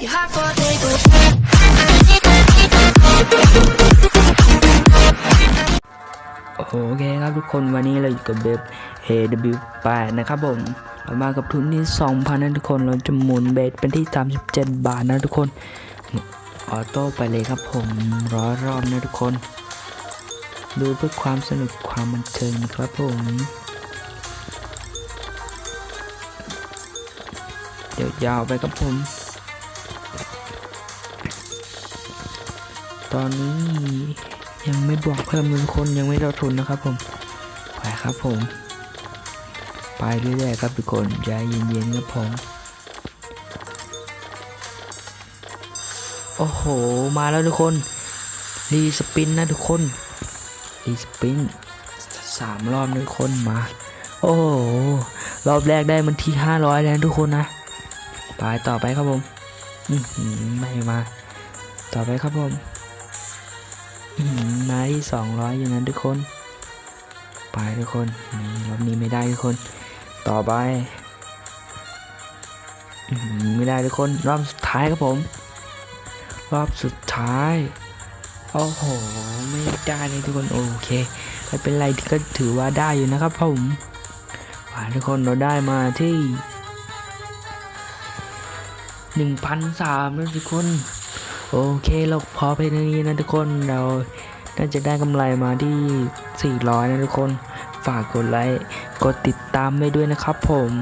โอเคครับทุกคนวันนี้เราอยู่กับเบฟ AW8 นะครับผมเรามากับทุนที่ 2,000นะทุกคนเราจะหมุนเบสเป็นที่ 37 บาทนะทุกคน ออโต้ไปเลยครับผมร้อยรอบนะทุกคน ดูเพื่อความสนุกความบันเทิงนะครับผม เดี๋ยวยาวไปครับผม ตอนนี้ยังไม่บวกเพิ่มเลยทุกคนยังไม่ลดทุนนะครับผม ไปครับผม ไปเรื่อยๆครับทุกคนใจเย็นๆครับผม โอ้โห มาแล้วทุกคนรีสปินนะทุกคนรีสปินสามรอบนะทุกคนมา โอ้โห รอบแรกได้มันที่ห้าร้อยแล้วทุกคนนะไปต่อไปครับผม อือหือไม่มา ต่อไปครับผม มาที่สองร้อยอย่างนั้นทุกคน ไปทุกคน นี่รอบนี้ไม่ได้ทุกคน ต่อไป ไม่ได้ทุกคน รอบสุดท้ายครับผม รอบสุดท้าย โอ้โห ไม่ได้เลยทุกคน โอเค ไม่เป็นไรก็ถือว่าได้อยู่นะครับผมมาทุกคนเราได้มาที่หนึ่งพันสามแล้วทุกคน โอเคเราพอไปในนี้นะทุกคนเราน่าจะได้กำไรมาที่ 400 นะทุกคนฝากกดไลค์กดติดตามไปด้วยนะครับผม